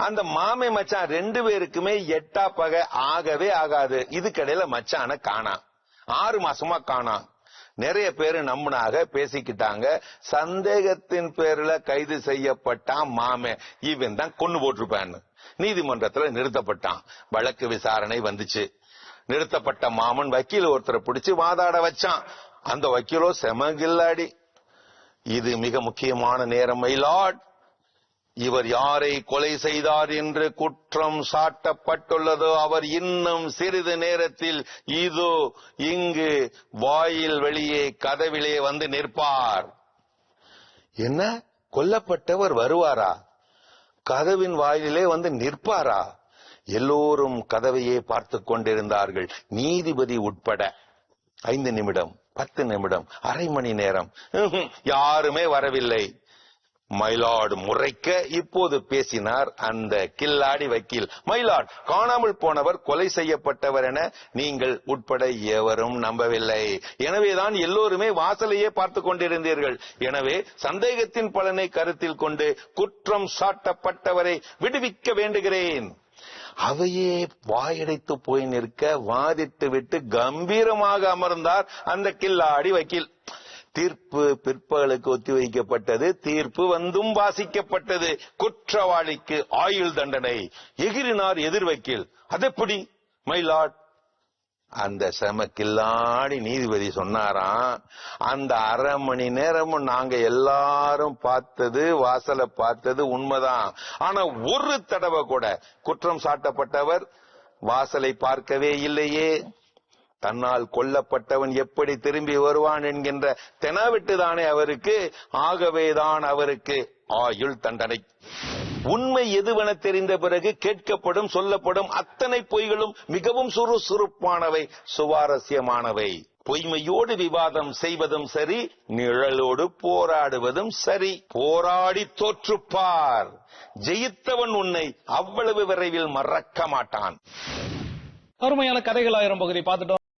அந்த மாமே மச்சான் ரெண்டு பேருக்குமே எட்டா பகை ஆகவே ஆகாது. இதுக்கடையில மச்சான காணா. ஆறு மாசமா காணா. நிறைய பேர் நம்பினாக பேசிக்கிட்டாங்க. சந்தேகத்தின் பேர்ல கைது செய்யப்பட்டான் மாமே. இவன் தான் கொண்டு போட்டிருப்பான்னு. நீதிமன்றத்துல நிறுத்தப்பட்டான். வழக்கு விசாரணை வந்துச்சு. நிறுத்தப்பட்ட மாமன் வக்கீல் ஒருத்தரை பிடிச்சு வாதாட வச்சான். அந்த வக்கீலோ செமகில்லாடி இது மிக முக்கியமான நேரம் மைலாட் இவர் யாரை கொலை செய்தார் என்று குற்றம் சாட்டப்பட்டுள்ளதோ அவர் இன்னும் சிறிது நேரத்தில் இதோ இங்கு வாயில் வெளியே கதவிலே வந்து நிற்பார். என்ன? கொல்லப்பட்டவர் வருவாரா? கதவின் வாயிலே வந்து நிற்பாரா? எல்லோரும் கதவையே பார்த்து கொண்டிருந்தார்கள். நீதிபதி உட்பட. ஐந்து நிமிடம் பத்து நிமிடம் அரை மணி நேரம். யாருமே வரவில்லை. மயிலாடு முறைக்க இப்போது பேசினார் அந்த கில்லாடி வக்கீல். மயிலாடு காணாமல் போனவர் கொலை செய்யப்பட்டவர் என நீங்கள் உட்பட எவரும் நம்பவில்லை. எனவேதான் எல்லோருமே வாசலையே பார்த்து கொண்டிருந்தீர்கள். எனவே சந்தேகத்தின் பலனை கருத்தில் கொண்டு குற்றம் சாட்டப்பட்டவரை விடுவிக்க வேண்டுகிறேன். அவையே வாயடைத்து போய் நிற்க வாதிட்டு விட்டு கம்பீரமாக அமர்ந்தார் அந்த கில்லாடி வக்கீல். தீர்ப்பு பிற்பகலுக்கு ஒத்திவைக்கப்பட்டது. தீர்ப்பு வந்தும் வாசிக்கப்பட்டது. குற்றவாளிக்கு ஆயுள் தண்டனை. எகிரினார் எதிர்வக்கீல். அதெப்படி? மயிலாட் அந்த செம கில்லாடி நீதிபதி சொன்னாராம் அந்த அரை மணி நேரமும் நாங்க எல்லாரும் பார்த்தது வாசலை பார்த்தது உண்மைதான். ஆனா ஒரு தடவை கூட குற்றம் சாட்டப்பட்டவர் வாசலை பார்க்கவே இல்லையே. தன்னால் கொல்லப்பட்டவன் எப்படி திரும்பி வருவான் என்கின்ற தெனாவிட்டுதானே அவருக்கு? ஆகவேதான் அவருக்கு ஆயுள் தண்டனை. உண்மை எதுவென தெரிந்த பிறகு கேட்கப்படும் சொல்லப்படும் அத்தனை பொய்களும் மிகவும் சுறுசுறுப்பானவை சுவாரஸ்யமானவை. பொய்மையோடு விவாதம் செய்வதும் சரி நிழலோடு போராடுவதும் சரி. போராடி தோற்றுப்பார். ஜெயித்தவன் உன்னை அவ்வளவு விரைவில் மறக்க மாட்டான். அருமையான கதைகள் ஆயிரம் பகுதி. பார்த்துட்டோம்.